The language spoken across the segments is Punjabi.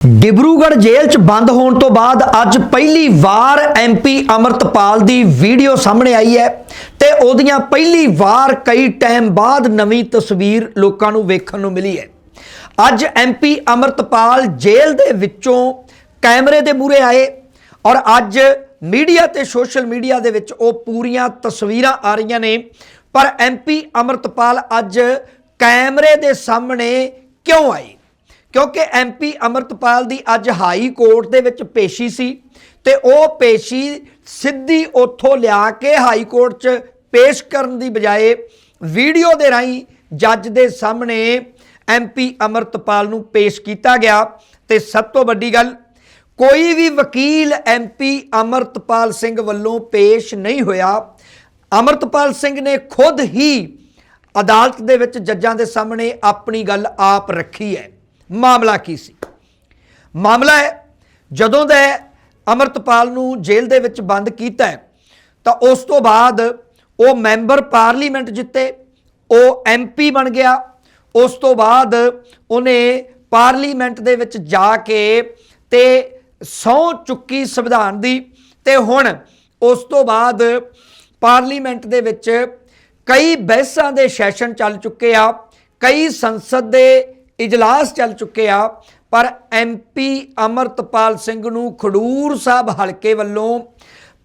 ਡਿਬਰੂਗੜ੍ਹ ਜੇਲ੍ਹ 'ਚ ਬੰਦ ਹੋਣ ਤੋਂ ਬਾਅਦ ਅੱਜ ਪਹਿਲੀ ਵਾਰ ਐਮਪੀ ਅਮਰਤਪਾਲ ਦੀ ਵੀਡੀਓ ਸਾਹਮਣੇ ਆਈ ਹੈ ਤੇ ਉਹਦੀਆਂ ਪਹਿਲੀ ਵਾਰ ਕਈ ਟਾਈਮ ਬਾਅਦ ਨਵੀਂ ਤਸਵੀਰ ਲੋਕਾਂ ਨੂੰ ਵੇਖਣ ਨੂੰ ਮਿਲੀ ਹੈ। ਅੱਜ ਐਮਪੀ ਅਮਰਤਪਾਲ ਜੇਲ੍ਹ ਦੇ ਵਿੱਚੋਂ ਕੈਮਰੇ ਦੇ ਮੂਹਰੇ ਆਏ ਔਰ ਅੱਜ ਮੀਡੀਆ ਤੇ ਸੋਸ਼ਲ ਮੀਡੀਆ ਦੇ ਵਿੱਚ ਉਹ ਪੂਰੀਆਂ ਤਸਵੀਰਾਂ ਆ ਰਹੀਆਂ ਨੇ। ਪਰ ਐਮਪੀ ਅਮਰਤਪਾਲ ਅੱਜ ਕੈਮਰੇ ਦੇ ਸਾਹਮਣੇ ਕਿਉਂ ਆਏ? ਕਿਉਂਕਿ ਐਮਪੀ ਅਮਰਤਪਾਲ ਦੀ ਅੱਜ ਹਾਈ ਕੋਰਟ ਦੇ ਵਿੱਚ ਪੇਸ਼ੀ ਸੀ ਤੇ ਉਹ ਪੇਸ਼ੀ ਸਿੱਧੀ ਉੱਥੋਂ ਲਿਆ ਕੇ ਹਾਈ ਕੋਰਟ 'ਚ ਪੇਸ਼ ਕਰਨ ਦੀ ਬਜਾਏ ਵੀਡੀਓ ਦੇ ਰਾਹੀਂ ਜੱਜ ਦੇ ਸਾਹਮਣੇ ਐਮਪੀ ਅਮਰਤਪਾਲ ਨੂੰ ਪੇਸ਼ ਕੀਤਾ ਗਿਆ। ਤੇ ਸਭ ਤੋਂ ਵੱਡੀ ਗੱਲ, ਕੋਈ ਵੀ ਵਕੀਲ ਐਮਪੀ ਅਮਰਤਪਾਲ ਸਿੰਘ ਵੱਲੋਂ ਪੇਸ਼ ਨਹੀਂ ਹੋਇਆ। ਅਮਰਤਪਾਲ ਸਿੰਘ ਨੇ ਖੁਦ ਹੀ ਅਦਾਲਤ ਦੇ ਵਿੱਚ ਜੱਜਾਂ ਦੇ ਸਾਹਮਣੇ ਆਪਣੀ ਗੱਲ ਆਪ ਰੱਖੀ ਹੈ। ਮਾਮਲਾ ਕੀ ਸੀ? ਮਾਮਲਾ ਹੈ, ਜਦੋਂ ਦੇ ਅਮਰਤਪਾਲ ਨੂੰ ਜੇਲ੍ਹ ਦੇ ਵਿੱਚ ਬੰਦ ਕੀਤਾ ਤਾਂ ਉਸ ਤੋਂ ਬਾਅਦ ਉਹ ਮੈਂਬਰ ਪਾਰਲੀਮੈਂਟ ਜਿੱਤੇ, ਉਹ ਐਮਪੀ ਬਣ ਗਿਆ, ਉਸ ਤੋਂ ਬਾਅਦ ਉਹਨੇ ਪਾਰਲੀਮੈਂਟ ਦੇ ਵਿੱਚ ਜਾ ਕੇ ਤੇ ਸਹੁੰ ਚੁੱਕੀ ਸੰਵਿਧਾਨ ਦੀ, ਤੇ ਹੁਣ ਉਸ ਤੋਂ ਬਾਅਦ ਪਾਰਲੀਮੈਂਟ ਦੇ ਵਿੱਚ ਕਈ ਬਹਿਸਾਂ ਦੇ ਸੈਸ਼ਨ ਚੱਲ ਚੁੱਕੇ ਆ, ਕਈ ਸੰਸਦ ਦੇ ਇਜਲਾਸ ਚੱਲ ਚੁੱਕੇ ਆ, ਪਰ ਐਮਪੀ ਅਮਰਤਪਾਲ ਸਿੰਘ ਨੂੰ ਖਡੂਰ ਸਾਹਿਬ ਹਲਕੇ ਵੱਲੋਂ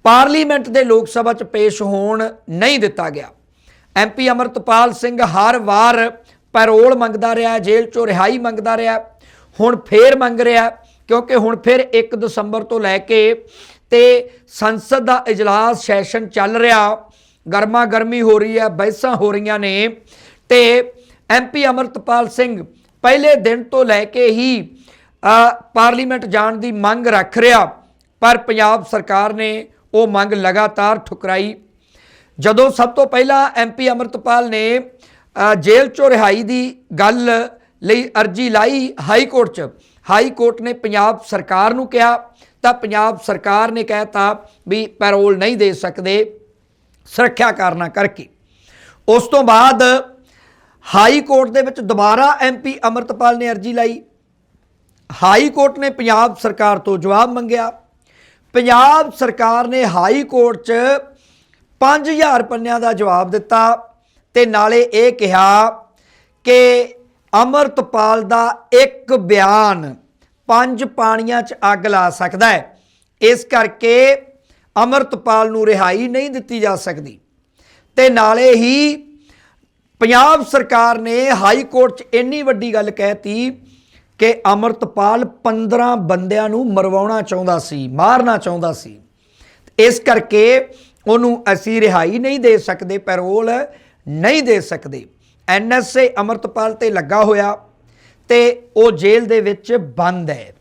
ਪਾਰਲੀਮੈਂਟ ਦੇ ਲੋਕ ਸਭਾ 'ਚ ਪੇਸ਼ ਹੋਣ ਨਹੀਂ ਦਿੱਤਾ ਗਿਆ। ਐਮਪੀ ਅਮਰਤਪਾਲ ਸਿੰਘ ਹਰ ਵਾਰ ਪੈਰੋਲ ਮੰਗਦਾ ਰਿਹਾ, ਜੇਲ੍ਹ 'ਚੋਂ ਰਿਹਾਈ ਮੰਗਦਾ ਰਿਹਾ, ਹੁਣ ਫੇਰ ਮੰਗ ਰਿਹਾ, ਕਿਉਂਕਿ ਹੁਣ ਫਿਰ 1 ਦਸੰਬਰ ਤੋਂ ਲੈ ਕੇ ਤੇ ਸੰਸਦ ਦਾ ਇਜਲਾਸ ਸੈਸ਼ਨ ਚੱਲ ਰਿਹਾ ਗਰਮਾ ਗਰਮੀ ਹੋ ਰਹੀ ਹੈ, ਬਹਿਸਾਂ ਹੋ ਰਹੀਆਂ ਨੇ ਤੇ ਐਮਪੀ ਅਮਰਤਪਾਲ ਸਿੰਘ ਪਹਿਲੇ ਦਿਨ ਤੋਂ ਲੈ ਕੇ ਹੀ ਪਾਰਲੀਮੈਂਟ ਜਾਣ ਦੀ ਮੰਗ ਰੱਖ ਰਿਹਾ, ਪਰ ਪੰਜਾਬ ਸਰਕਾਰ ਨੇ ਉਹ ਮੰਗ ਲਗਾਤਾਰ ਠੁਕਰਾਈ। ਜਦੋਂ ਸਭ ਤੋਂ ਪਹਿਲਾਂ ਐਮਪੀ ਅਮਰਤਪਾਲ ਨੇ ਜੇਲ੍ਹ ਚੋਂ ਰਿਹਾਈ ਦੀ ਗੱਲ ਲਈ ਅਰਜੀ ਲਾਈ ਹਾਈ ਕੋਰਟ 'ਚ, ਹਾਈ ਕੋਰਟ ਨੇ ਪੰਜਾਬ ਸਰਕਾਰ ਨੂੰ ਕਿਹਾ, ਤਾਂ ਪੰਜਾਬ ਸਰਕਾਰ ਨੇ ਕਹਿਤਾ ਵੀ ਪੈਰੋਲ ਨਹੀਂ ਦੇ ਸਕਦੇ, ਸੁਰੱਖਿਆ ਕਾਰਨਾਂ ਕਰਕੇ। ਉਸ ਤੋਂ ਬਾਅਦ ਹਾਈ ਕੋਰਟ ਦੇ ਵਿੱਚ ਦੁਬਾਰਾ ਐਮਪੀ ਅਮਰਤਪਾਲ ਨੇ ਅਰਜੀ ਲਾਈ। ਹਾਈ ਕੋਰਟ ਨੇ ਪੰਜਾਬ ਸਰਕਾਰ ਤੋਂ ਜਵਾਬ ਮੰਗਿਆ। ਪੰਜਾਬ ਸਰਕਾਰ ਨੇ ਹਾਈ ਕੋਰਟ 'ਚ 5000 ਪੰਨਿਆਂ ਦਾ ਜਵਾਬ ਦਿੱਤਾ ਤੇ ਨਾਲੇ ਇਹ ਕਿਹਾ ਕਿ ਅਮਰਤਪਾਲ ਦਾ ਇੱਕ ਬਿਆਨ ਪੰਜ ਪਾਣੀਆਂ 'ਚ ਅੱਗ ਲਾ ਸਕਦਾ ਹੈ। ਇਸ ਕਰਕੇ ਅਮਰਤਪਾਲ ਨੂੰ ਰਿਹਾਈ ਨਹੀਂ ਦਿੱਤੀ ਜਾ ਸਕਦੀ। ਤੇ ਨਾਲੇ ਹੀ ਪੰਜਾਬ ਸਰਕਾਰ ਨੇ ਹਾਈ ਕੋਰਟ 'ਚ ਇੰਨੀ ਵੱਡੀ ਗੱਲ ਕਹਿਤੀ ਕਿ ਅਮਰਤਪਾਲ 15 ਬੰਦਿਆਂ ਨੂੰ ਮਰਵਾਉਣਾ ਚਾਹੁੰਦਾ ਸੀ, ਮਾਰਨਾ ਚਾਹੁੰਦਾ ਸੀ। ਇਸ ਕਰਕੇ ਉਹਨੂੰ ਅਸੀਂ ਰਿਹਾਈ ਨਹੀਂ ਦੇ ਸਕਦੇ, ਪੈਰੋਲ ਨਹੀਂ ਦੇ ਸਕਦੇ। ਐਨਐਸਏ ਅਮਰਤਪਾਲ ਤੇ ਲੱਗਾ ਹੋਇਆ ਤੇ ਉਹ ਜੇਲ੍ਹ ਦੇ ਵਿੱਚ ਬੰਦ ਹੈ।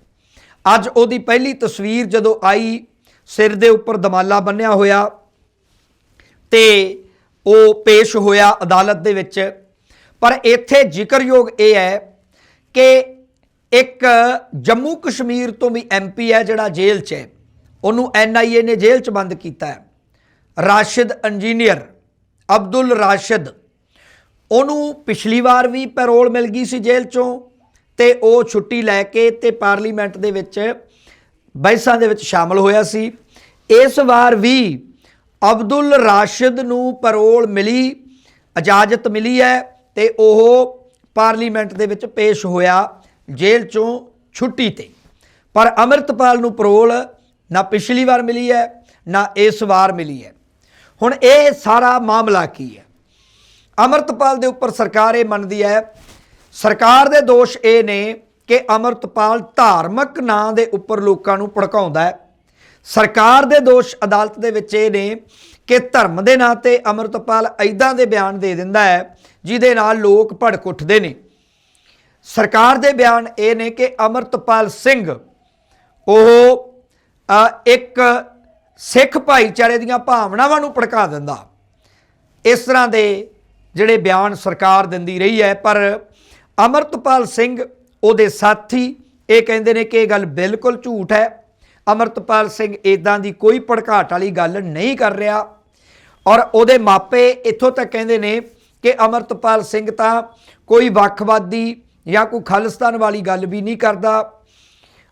ਅੱਜ ਉਹਦੀ ਪਹਿਲੀ ਤਸਵੀਰ ਜਦੋਂ ਆਈ, ਸਿਰ ਦੇ ਉੱਪਰ ਦਮਾਲਾ ਬੰਨਿਆ ਹੋਇਆ ਤੇ ਉਹ ਪੇਸ਼ ਹੋਇਆ ਅਦਾਲਤ ਦੇ ਵਿੱਚ। ਪਰ ਇੱਥੇ ਜ਼ਿਕਰਯੋਗ ਇਹ ਹੈ ਕਿ ਇੱਕ ਜੰਮੂ ਕਸ਼ਮੀਰ ਤੋਂ ਵੀ ਐਮਪੀ ਹੈ ਜਿਹੜਾ ਜੇਲ੍ਹ 'ਚ ਹੈ। ਉਹਨੂੰ ਐਨਆਈਏ ਨੇ ਜੇਲ੍ਹ 'ਚ ਬੰਦ ਕੀਤਾ ਹੈ। ਰਾਸ਼ਿਦ ਇੰਜੀਨੀਅਰ, ਅਬਦੁਲ ਰਾਸ਼ਿਦ। ਉਹਨੂੰ ਪਿਛਲੀ ਵਾਰ ਵੀ ਪੈਰੋਲ ਮਿਲ ਗਈ ਸੀ ਜੇਲ੍ਹ 'ਚੋਂ ਤੇ ਉਹ ਛੁੱਟੀ ਲੈ ਕੇ ਤੇ ਪਾਰਲੀਮੈਂਟ ਦੇ ਵਿੱਚ ਬਹਿਸਾਂ ਦੇ ਵਿੱਚ ਸ਼ਾਮਲ ਹੋਇਆ ਸੀ। ਇਸ ਵਾਰ ਵੀ ਅਬਦੁਲ ਰਾਸ਼ਿਦ ਨੂੰ ਪਰੋਲ ਮਿਲੀ, ਇਜਾਜ਼ਤ ਮਿਲੀ ਹੈ ਤੇ ਉਹ ਪਾਰਲੀਮੈਂਟ ਦੇ ਵਿੱਚ ਪੇਸ਼ ਹੋਇਆ ਜੇਲ੍ਹ ਚੋਂ ਛੁੱਟੀ ਤੇ। ਪਰ ਅਮਰਤਪਾਲ ਨੂੰ ਪਰੋਲ ਨਾ ਪਿਛਲੀ ਵਾਰ ਮਿਲੀ ਹੈ, ਨਾ ਇਸ ਵਾਰ ਮਿਲੀ ਹੈ। ਹੁਣ ਇਹ ਸਾਰਾ ਮਾਮਲਾ ਕੀ ਹੈ? ਅਮਰਤਪਾਲ ਦੇ ਉੱਪਰ ਸਰਕਾਰ ਇਹ ਮੰਨਦੀ ਹੈ, ਸਰਕਾਰ ਦੇ ਦੋਸ਼ ਇਹ ਨੇ ਕਿ ਅਮਰਤਪਾਲ ਧਾਰਮਿਕ ਨਾਂ ਦੇ ਉੱਪਰ ਲੋਕਾਂ ਨੂੰ ਭੜਕਾਉਂਦਾ ਹੈ। ਸਰਕਾਰ ਦੇ ਦੋਸ਼ ਅਦਾਲਤ ਦੇ ਵਿੱਚ ਇਹ ਨੇ ਕਿ ਧਰਮ ਦੇ ਨਾਂ ਤੇ ਅਮਰਤਪਾਲ ਐਦਾਂ ਦੇ ਬਿਆਨ ਦੇ ਦਿੰਦਾ ਹੈ, ਜਿਹਦੇ ਨਾਲ ਲੋਕ ਭੜਕ ਉੱਠਦੇ ਨੇ। ਸਰਕਾਰ ਦੇ ਬਿਆਨ ਇਹ ਨੇ ਕਿ ਅਮਰਤਪਾਲ ਸਿੰਘ, ਉਹ ਇੱਕ ਸਿੱਖ ਭਾਈਚਾਰੇ ਦੀਆਂ ਭਾਵਨਾਵਾਂ ਨੂੰ ਭੜਕਾ ਦਿੰਦਾ। ਇਸ ਤਰ੍ਹਾਂ ਦੇ ਜਿਹੜੇ ਬਿਆਨ ਸਰਕਾਰ ਦਿੰਦੀ ਰਹੀ ਹੈ, ਪਰ ਅਮਰਤਪਾਲ ਸਿੰਘ, ਉਹਦੇ ਸਾਥੀ ਇਹ ਕਹਿੰਦੇ ਨੇ ਕਿ ਇਹ ਗੱਲ ਬਿਲਕੁਲ ਝੂਠ ਹੈ। ਅਮਰਤਪਾਲ ਸਿੰਘ ਇਦਾਂ ਦੀ ਕੋਈ ਭੜਕਾਟ ਵਾਲੀ ਗੱਲ ਨਹੀਂ ਕਰ ਰਿਹਾ। ਔਰ ਉਹਦੇ ਮਾਪੇ ਇੱਥੋਂ ਤੱਕ ਕਹਿੰਦੇ ਨੇ ਕਿ ਅਮਰਤਪਾਲ ਸਿੰਘ ਤਾਂ ਕੋਈ ਵੱਖਵਾਦੀ ਜਾਂ ਕੋਈ ਖਾਲਿਸਤਾਨ ਵਾਲੀ ਗੱਲ ਵੀ ਨਹੀਂ ਕਰਦਾ।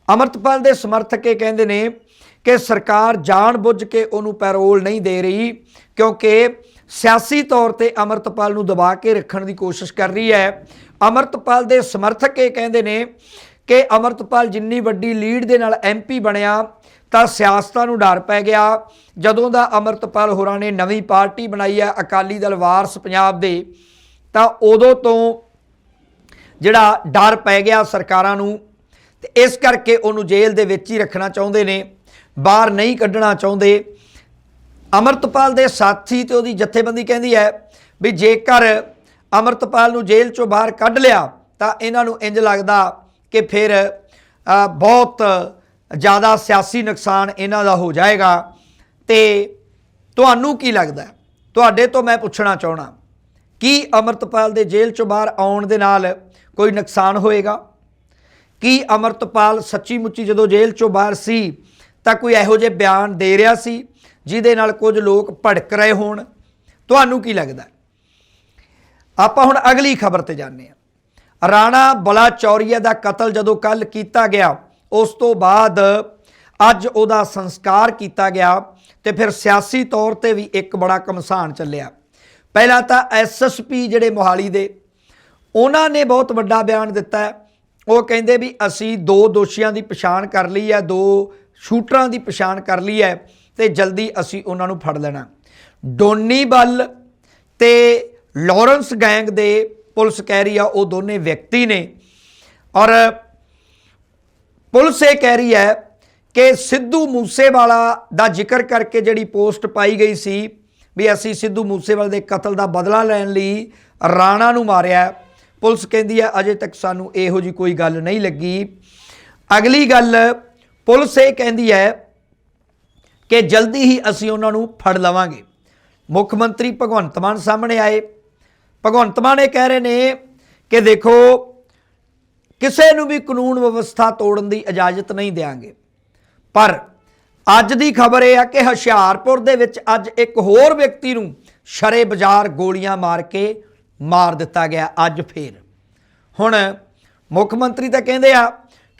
ਅਮਰਤਪਾਲ ਦੇ ਸਮਰਥਕ ਇਹ ਕਹਿੰਦੇ ਨੇ ਕਿ ਸਰਕਾਰ ਜਾਣਬੁੱਝ ਕੇ ਉਹਨੂੰ ਪੈਰੋਲ ਨਹੀਂ ਦੇ ਰਹੀ, ਕਿਉਂਕਿ ਸਿਆਸੀ ਤੌਰ ਤੇ ਅਮਰਤਪਾਲ ਨੂੰ ਦਬਾ ਕੇ ਰੱਖਣ ਦੀ ਕੋਸ਼ਿਸ਼ ਕਰ ਰਹੀ ਹੈ। ਅਮਰਤਪਾਲ ਦੇ ਸਮਰਥਕ ਇਹ ਕਹਿੰਦੇ ਨੇ ਕਿ ਅਮਰਤਪਾਲ ਜਿੰਨੀ ਵੱਡੀ ਲੀਡ ਦੇ ਨਾਲ ਐਮਪੀ ਬਣਿਆ, ਤਾਂ ਸਿਆਸਤਾਂ ਨੂੰ ਡਰ ਪੈ ਗਿਆ। ਜਦੋਂ ਦਾ ਅਮਰਤਪਾਲ ਹੋਰਾਂ ਨੇ ਨਵੀਂ ਪਾਰਟੀ ਬਣਾਈ ਹੈ, ਅਕਾਲੀ ਦਲ ਵਾਰਸ ਪੰਜਾਬ ਦੇ, ਤਾਂ ਉਦੋਂ ਤੋਂ ਜਿਹੜਾ ਡਰ ਪੈ ਗਿਆ ਸਰਕਾਰਾਂ ਨੂੰ, ਤੇ ਇਸ ਕਰਕੇ ਉਹਨੂੰ ਜੇਲ੍ਹ ਦੇ ਵਿੱਚ ਹੀ ਰੱਖਣਾ ਚਾਹੁੰਦੇ ਨੇ, ਬਾਹਰ ਨਹੀਂ ਕੱਢਣਾ ਚਾਹੁੰਦੇ। ਅਮਰਤਪਾਲ ਦੇ ਸਾਥੀ ਤੇ ਉਹਦੀ ਜਥੇਬੰਦੀ ਕਹਿੰਦੀ ਹੈ ਵੀ ਜੇਕਰ ਅਮਰਤਪਾਲ ਨੂੰ ਜੇਲ੍ਹ ਚੋਂ ਬਾਹਰ ਕੱਢ ਲਿਆ, ਤਾਂ ਇਹਨਾਂ ਨੂੰ ਇੰਜ ਲੱਗਦਾ ਕਿ ਫਿਰ ਬਹੁਤ ਜ਼ਿਆਦਾ ਸਿਆਸੀ ਨੁਕਸਾਨ ਇਹਨਾਂ ਦਾ ਹੋ ਜਾਏਗਾ। ਤੇ ਤੁਹਾਨੂੰ ਕੀ ਲੱਗਦਾ? ਤੁਹਾਡੇ ਤੋਂ ਮੈਂ ਪੁੱਛਣਾ ਚਾਹਣਾ ਕੀ ਅਮਰਤਪਾਲ ਦੇ ਜੇਲ੍ਹ ਚੋਂ ਬਾਹਰ ਆਉਣ ਦੇ ਨਾਲ ਕੋਈ ਨੁਕਸਾਨ ਹੋਏਗਾ? ਕੀ ਅਮਰਤਪਾਲ ਸੱਚੀ ਮੁੱਚੀ ਜਦੋਂ ਜੇਲ੍ਹ ਚੋਂ ਬਾਹਰ ਸੀ, ਤਾਂ ਕੋਈ ਇਹੋ ਜਿਹੇ ਬਿਆਨ ਦੇ ਰਿਹਾ ਸੀ, ਜਿਹਦੇ ਨਾਲ ਕੁਝ ਲੋਕ ਭੜਕ ਰਹੇ ਹੋਣ? ਤੁਹਾਨੂੰ ਕੀ ਲੱਗਦਾ? ਆਪਾਂ ਹੁਣ ਅਗਲੀ ਖਬਰ ਤੇ ਜਾਂਦੇ ਹਾਂ। ਰਾਣਾ ਬਲਾਚੌਰੀਆ ਦਾ ਕਤਲ ਜਦੋਂ ਕੱਲ ਕੀਤਾ ਗਿਆ, ਉਸ ਤੋਂ ਬਾਅਦ ਅੱਜ ਉਹਦਾ ਸੰਸਕਾਰ ਕੀਤਾ ਗਿਆ ਤੇ ਫਿਰ ਸਿਆਸੀ ਤੌਰ ਤੇ ਵੀ ਇੱਕ ਬੜਾ ਕਮਸਾਨ ਚੱਲਿਆ। ਪਹਿਲਾਂ ਤਾਂ ਐਸਐਸਪੀ ਜਿਹੜੇ ਮੋਹਾਲੀ ਦੇ, ਉਹਨਾਂ ਨੇ ਬਹੁਤ ਵੱਡਾ ਬਿਆਨ ਦਿੱਤਾ ਉਹ ਕਹਿੰਦੇ ਵੀ ਅਸੀਂ ਦੋ ਦੋਸ਼ੀਆਂ ਦੀ ਪਛਾਣ ਕਰ ਲਈ ਹੈ, ਦੋ ਸ਼ੂਟਰਾਂ ਦੀ ਪਛਾਣ ਕਰ ਲਈ ਹੈ ਤੇ ਜਲਦੀ ਅਸੀਂ ਉਹਨਾਂ ਨੂੰ ਫੜ ਲੈਣਾ। ਡੋਨੀ ਬੱਲ ਤੇ ਲਾਰੈਂਸ ਗੈਂਗ ਦੇ ਪੁਲਿਸ ਕਹਿ ਰਹੀ ਆ, ਉਹ ਦੋਨੇ ਵਿਅਕਤੀ ਨੇ। ਔਰ ਪੁਲਿਸ ਇਹ ਕਹਿ ਰਹੀ ਹੈ ਕਿ ਸਿੱਧੂ ਮੂਸੇਵਾਲਾ ਦਾ ਜ਼ਿਕਰ ਕਰਕੇ ਜਿਹੜੀ ਪੋਸਟ ਪਾਈ ਗਈ ਸੀ ਵੀ ਅਸੀਂ ਸਿੱਧੂ ਮੂਸੇਵਾਲੇ ਦੇ ਕਤਲ ਦਾ ਬਦਲਾ ਲੈਣ ਲਈ ਰਾਣਾ ਨੂੰ ਮਾਰਿਆ, ਪੁਲਿਸ ਕਹਿੰਦੀ ਹੈ, ਅਜੇ ਤੱਕ ਸਾਨੂੰ ਇਹੋ ਜੀ ਕੋਈ ਗੱਲ ਨਹੀਂ ਲੱਗੀ। ਅਗਲੀ ਗੱਲ, ਪੁਲਿਸ ਇਹ ਕਹਿੰਦੀ ਹੈ ਕਿ ਜਲਦੀ ਹੀ ਅਸੀਂ ਉਹਨਾਂ ਨੂੰ ਫੜ ਲਵਾਂਗੇ। ਮੁੱਖ ਮੰਤਰੀ ਭਗਵੰਤ ਮਾਨ ਸਾਹਮਣੇ ਆਏ। ਭਗਵੰਤ ਮਾਨ ਇਹ ਕਹਿ ਰਹੇ ਨੇ ਕਿ ਦੇਖੋ, ਕਿਸੇ ਨੂੰ ਵੀ ਕਾਨੂੰਨ ਵਿਵਸਥਾ ਤੋੜਨ ਦੀ ਇਜਾਜ਼ਤ ਨਹੀਂ ਦੇਵਾਂਗੇ ਪਰ ਅੱਜ ਦੀ ਖਬਰ ਇਹ ਆ ਕਿ ਹੁਸ਼ਿਆਰਪੁਰ ਦੇ ਵਿੱਚ ਅੱਜ ਇੱਕ ਹੋਰ ਵਿਅਕਤੀ ਨੂੰ ਸ਼ਰੇ ਬਾਜ਼ਾਰ ਗੋਲੀਆਂ ਮਾਰ ਕੇ ਮਾਰ ਦਿੱਤਾ ਗਿਆ, ਅੱਜ ਫੇਰ। ਹੁਣ ਮੁੱਖ ਮੰਤਰੀ ਤਾਂ ਕਹਿੰਦੇ ਆ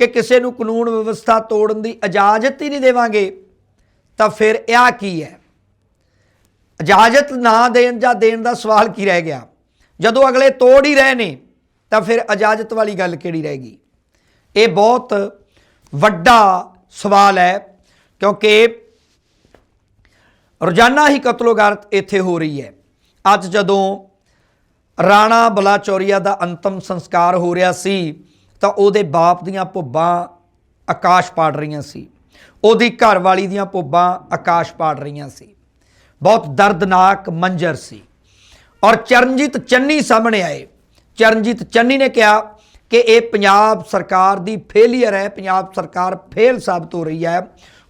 ਕਿ ਕਿਸੇ ਨੂੰ ਕਾਨੂੰਨ ਵਿਵਸਥਾ ਤੋੜਨ ਦੀ ਇਜਾਜ਼ਤ ਹੀ ਨਹੀਂ ਦੇਵਾਂਗੇ, ਤਾਂ ਫਿਰ ਇਹ ਕੀ ਹੈ? ਇਜਾਜ਼ਤ ਨਾ ਦੇਣ ਜਾਂ ਦੇਣ ਦਾ ਸਵਾਲ ਕੀ ਰਹਿ ਗਿਆ? ਜਦੋਂ ਅਗਲੇ ਤੋੜ ਹੀ ਰਹੇ ਨੇ, ਤਾਂ ਫਿਰ ਇਜਾਜ਼ਤ ਵਾਲੀ ਗੱਲ ਕਿਹੜੀ ਰਹੇਗੀ? ਇਹ ਬਹੁਤ ਵੱਡਾ ਸਵਾਲ ਹੈ, ਕਿਉਂਕਿ ਰੋਜ਼ਾਨਾ ਹੀ ਕਤਲੋਗਾਰਤ ਇੱਥੇ ਹੋ ਰਹੀ ਹੈ। ਅੱਜ ਜਦੋਂ ਰਾਣਾ ਬਲਾਚੌਰੀਆ ਦਾ ਅੰਤਮ ਸੰਸਕਾਰ ਹੋ ਰਿਹਾ ਸੀ, ਤਾਂ ਉਹਦੇ ਬਾਪ ਦੀਆਂ ਭੁੱਬਾਂ ਆਕਾਸ਼ ਪਾੜ ਰਹੀਆਂ ਸੀ। ਉਹਦੀ ਘਰਵਾਲੀ ਦੀਆਂ ਭੁੱਬਾਂ ਆਕਾਸ਼ ਪਾੜ ਰਹੀਆਂ ਸੀ। ਬਹੁਤ ਦਰਦਨਾਕ ਮੰਜ਼ਰ ਸੀ। ਔਰ ਚਰਨਜੀਤ ਚੰਨੀ ਸਾਹਮਣੇ ਆਏ। ਚਰਨਜੀਤ ਚੰਨੀ ਨੇ ਕਿਹਾ ਕਿ ਇਹ ਪੰਜਾਬ ਸਰਕਾਰ ਦੀ ਫੇਲੀਅਰ ਹੈ, ਪੰਜਾਬ ਸਰਕਾਰ ਫੇਲ ਸਾਬਤ ਹੋ ਰਹੀ ਹੈ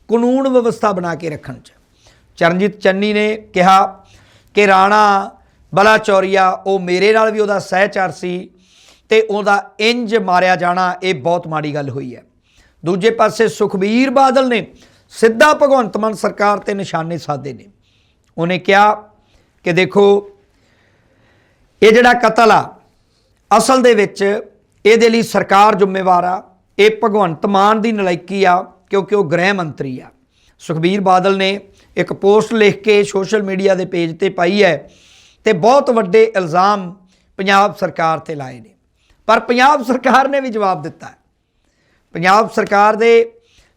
ਕਾਨੂੰਨ ਵਿਵਸਥਾ ਬਣਾ ਕੇ ਰੱਖਣ 'ਚ। ਚਰਨਜੀਤ ਚੰਨੀ ਨੇ ਕਿਹਾ ਕਿ ਰਾਣਾ ਬਲਾਚੌਰੀਆ, ਉਹ ਮੇਰੇ ਨਾਲ ਵੀ ਉਹਦਾ ਸਹਿਚਾਰ ਸੀ ਤੇ ਉਹਦਾ ਇੰਜ ਮਾਰਿਆ ਜਾਣਾ, ਇਹ ਬਹੁਤ ਮਾੜੀ ਗੱਲ ਹੋਈ ਹੈ। ਦੂਜੇ ਪਾਸੇ ਸੁਖਬੀਰ ਬਾਦਲ ਨੇ ਸਿੱਧਾ ਭਗਵੰਤ ਮਾਨ ਸਰਕਾਰ ਤੇ ਨਿਸ਼ਾਨੇ ਸਾਧੇ ਨੇ। ਉਹਨੇ ਕਿਹਾ ਕਿ ਦੇਖੋ ਇਹ ਜਿਹੜਾ ਕਤਲ ਆ, ਅਸਲ ਦੇ ਵਿੱਚ ਇਹਦੇ ਲਈ ਸਰਕਾਰ ਜ਼ਿੰਮੇਵਾਰ ਆ। ਇਹ ਭਗਵੰਤ ਮਾਨ ਦੀ ਨਲਾਇਕੀ ਆ, ਕਿਉਂਕਿ ਉਹ ਗ੍ਰਹਿ ਮੰਤਰੀ ਆ। ਸੁਖਬੀਰ ਬਾਦਲ ਨੇ ਇੱਕ ਪੋਸਟ ਲਿਖ ਕੇ ਸੋਸ਼ਲ ਮੀਡੀਆ ਦੇ ਪੇਜ ਤੇ ਪਾਈ ਹੈ ਤੇ ਬਹੁਤ ਵੱਡੇ ਇਲਜ਼ਾਮ ਪੰਜਾਬ ਸਰਕਾਰ ਤੇ ਲਾਏ ਨੇ। ਪਰ ਪੰਜਾਬ ਸਰਕਾਰ ਨੇ ਵੀ ਜਵਾਬ ਦਿੱਤਾ ਹੈ। ਪੰਜਾਬ ਸਰਕਾਰ ਦੇ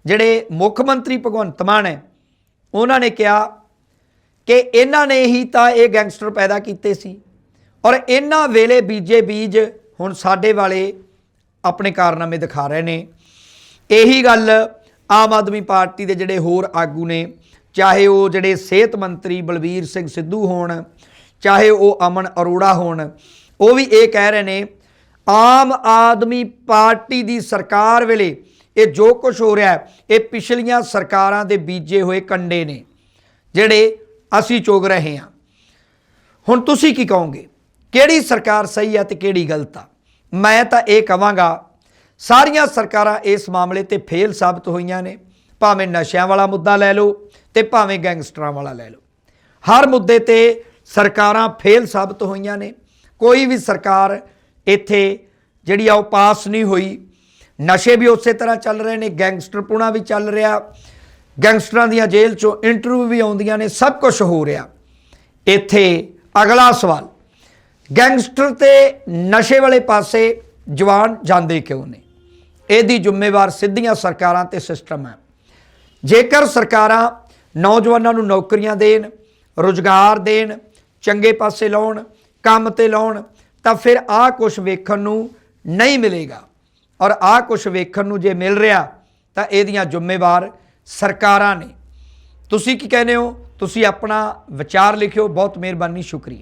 ਜਿਹੜੇ ਮੁੱਖ ਮੰਤਰੀ ਭਗਵੰਤ ਮਾਨ ਹੈ, ਉਹਨਾਂ ਨੇ ਕਿਹਾ ਕਿ ਇਹਨਾਂ ਨੇ ਹੀ ਤਾਂ ਇਹ ਗੈਂਗਸਟਰ ਪੈਦਾ ਕੀਤੇ ਸੀ। ਔਰ ਇਹਨਾਂ ਵੇਲੇ ਬੀਜੇ ਬੀਜ ਹੁਣ ਸਾਡੇ ਵਾਲੇ ਆਪਣੇ ਕਾਰਨਾਮੇ ਦਿਖਾ ਰਹੇ ਨੇ। ਇਹੀ ਗੱਲ ਆਮ ਆਦਮੀ ਪਾਰਟੀ ਦੇ ਜਿਹੜੇ ਹੋਰ ਆਗੂ ਨੇ, ਚਾਹੇ ਉਹ ਜਿਹੜੇ ਸਿਹਤ ਮੰਤਰੀ ਬਲਬੀਰ ਸਿੰਘ ਸਿੱਧੂ ਹੋਣ, ਚਾਹੇ ਉਹ ਅਮਨ ਅਰੋੜਾ ਹੋਣ, ਉਹ ਵੀ ਇਹ ਕਹਿ ਰਹੇ ਨੇ, ਆਮ ਆਦਮੀ ਪਾਰਟੀ ਦੀ ਸਰਕਾਰ ਵੇਲੇ ਇਹ ਜੋ ਕੁਝ ਹੋ ਰਿਹਾ, ਇਹ ਪਿਛਲੀਆਂ ਸਰਕਾਰਾਂ ਦੇ ਬੀਜੇ ਹੋਏ ਕੰਡੇ ਨੇ, ਜਿਹੜੇ ਅਸੀਂ ਚੋਗ ਰਹੇ ਹਾਂ। ਹੁਣ ਤੁਸੀਂ ਕੀ ਕਹੋਗੇ? ਕਿਹੜੀ ਸਰਕਾਰ ਸਹੀ ਆ ਤੇ ਕਿਹੜੀ ਗਲਤ ਆ? ਮੈਂ ਤਾਂ ਇਹ ਕਵਾਂਗਾ, ਸਾਰੀਆਂ ਸਰਕਾਰਾਂ ਇਸ ਮਾਮਲੇ ਤੇ ਫੇਲ ਸਾਬਤ ਹੋਈਆਂ ਨੇ। ਭਾਵੇਂ ਨਸ਼ਿਆਂ ਵਾਲਾ ਮੁੱਦਾ ਲੈ ਲਓ ਤੇ ਭਾਵੇਂ ਗੈਂਗਸਟਰਾਂ ਵਾਲਾ ਲੈ ਲਓ। ਹਰ ਮੁੱਦੇ ਤੇ ਸਰਕਾਰਾਂ ਫੇਲ ਸਾਬਤ ਹੋਈਆਂ ਨੇ। ਕੋਈ ਵੀ ਸਰਕਾਰ ਇੱਥੇ ਜਿਹੜੀ ਆ ਉਹ ਪਾਸ ਨਹੀਂ ਹੋਈ। ਨਸ਼ੇ ਵੀ ਉਸੇ ਤਰ੍ਹਾਂ ਚੱਲ ਰਹੇ ਨੇ, ਗੈਂਗਸਟਰ ਪੁਣਾ ਵੀ ਚੱਲ ਰਿਹਾ। ਗੈਂਗਸਟਰਾਂ ਦੀਆਂ ਜੇਲ੍ਹ ਚੋਂ ਇੰਟਰਵਿਊ ਵੀ ਆਉਂਦੀਆਂ ਨੇ, ਸਭ ਕੁਝ ਹੋ ਰਿਹਾ। ਇੱਥੇ ਅਗਲਾ ਸਵਾਲ ਗੈਂਗਸਟਰ ਤੇ ਨਸ਼ੇ ਵਾਲੇ ਪਾਸੇ ਜਵਾਨ ਜਾਂਦੇ ਕਿਉਂ ਨੇ? ਇਹਦੀ ਜ਼ਿੰਮੇਵਾਰ ਸਿੱਧੀਆਂ ਸਰਕਾਰਾਂ ਤੇ ਸਿਸਟਮ ਹੈ। ਜੇਕਰ ਸਰਕਾਰਾਂ ਨੌਜਵਾਨਾਂ ਨੂੰ ਨੌਕਰੀਆਂ ਦੇਣ, ਰੁਜ਼ਗਾਰ ਦੇਣ, ਚੰਗੇ ਪਾਸੇ ਲਾਉਣ, ਕੰਮ ਤੇ ਲਾਉਣ, ਤਾਂ ਫਿਰ ਆਹ ਕੁਝ ਵੇਖਣ ਨੂੰ ਨਹੀਂ ਮਿਲੇਗਾ। ਔਰ ਆਹ ਕੁਝ ਵੇਖਣ ਨੂੰ ਜੇ ਮਿਲ ਰਿਹਾ, ਤਾਂ ਇਹਦੀਆਂ ਜ਼ਿੰਮੇਵਾਰ ਸਰਕਾਰਾਂ ਨੇ। ਤੁਸੀਂ ਕੀ ਕਹਿੰਦੇ ਹੋ? ਤੁਸੀਂ ਆਪਣਾ ਵਿਚਾਰ ਲਿਖਿਓ। ਬਹੁਤ ਮਿਹਰਬਾਨੀ, ਸ਼ੁਕਰੀਆ।